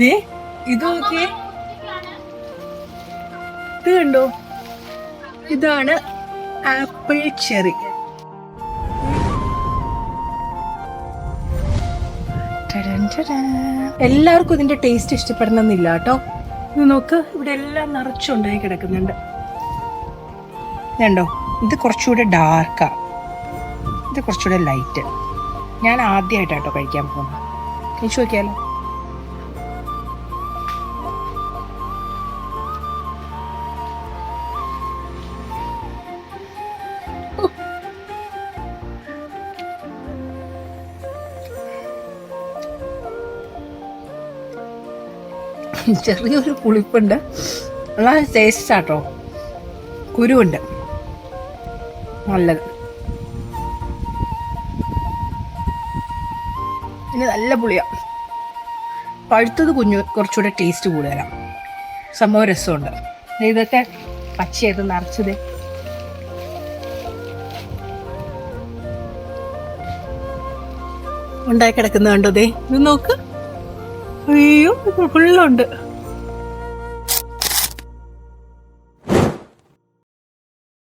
ദേ ഇത് നോക്കിയേ ഇത് കണ്ടോ ഇതാണ് ആപ്പിൾ ചെറി. എല്ലാവർക്കും ഇതിന്റെ ടേസ്റ്റ് ഇഷ്ടപ്പെടണമെന്നില്ല കേട്ടോ. ഇത് നോക്ക് ഇവിടെ എല്ലാം നിറച്ചുണ്ടായി കിടക്കുന്നുണ്ട്. ഇതുണ്ടോ ഇത് കുറച്ചുകൂടെ ഡാർക്കാ ഇത് കുറച്ചുകൂടെ ലൈറ്റ് ഞാൻ ആദ്യമായിട്ടാട്ടോ കഴിക്കാൻ പോകുന്നത്. കഴിച്ചു നോക്കിയാലോ? ചെറിയൊരു പുളിപ്പുണ്ട്. നല്ല ടേസ്റ്റാട്ടോ കുരുവുണ്ട്. നല്ലത്. പിന്നെ നല്ല പുളിയാ. പഴുത്തത് കുഞ്ഞു കുറച്ചുകൂടെ ടേസ്റ്റ് കൂടുതലാണ് സംഭവം രസമുണ്ട്. ഇതൊക്കെ പച്ചയത് നിറച്ചത്. ഉണ്ടായി കിടക്കുന്ന കണ്ടോ ദേ? ഇത് നോക്ക്. അയ്യോ ഫുള്ളുണ്ട്.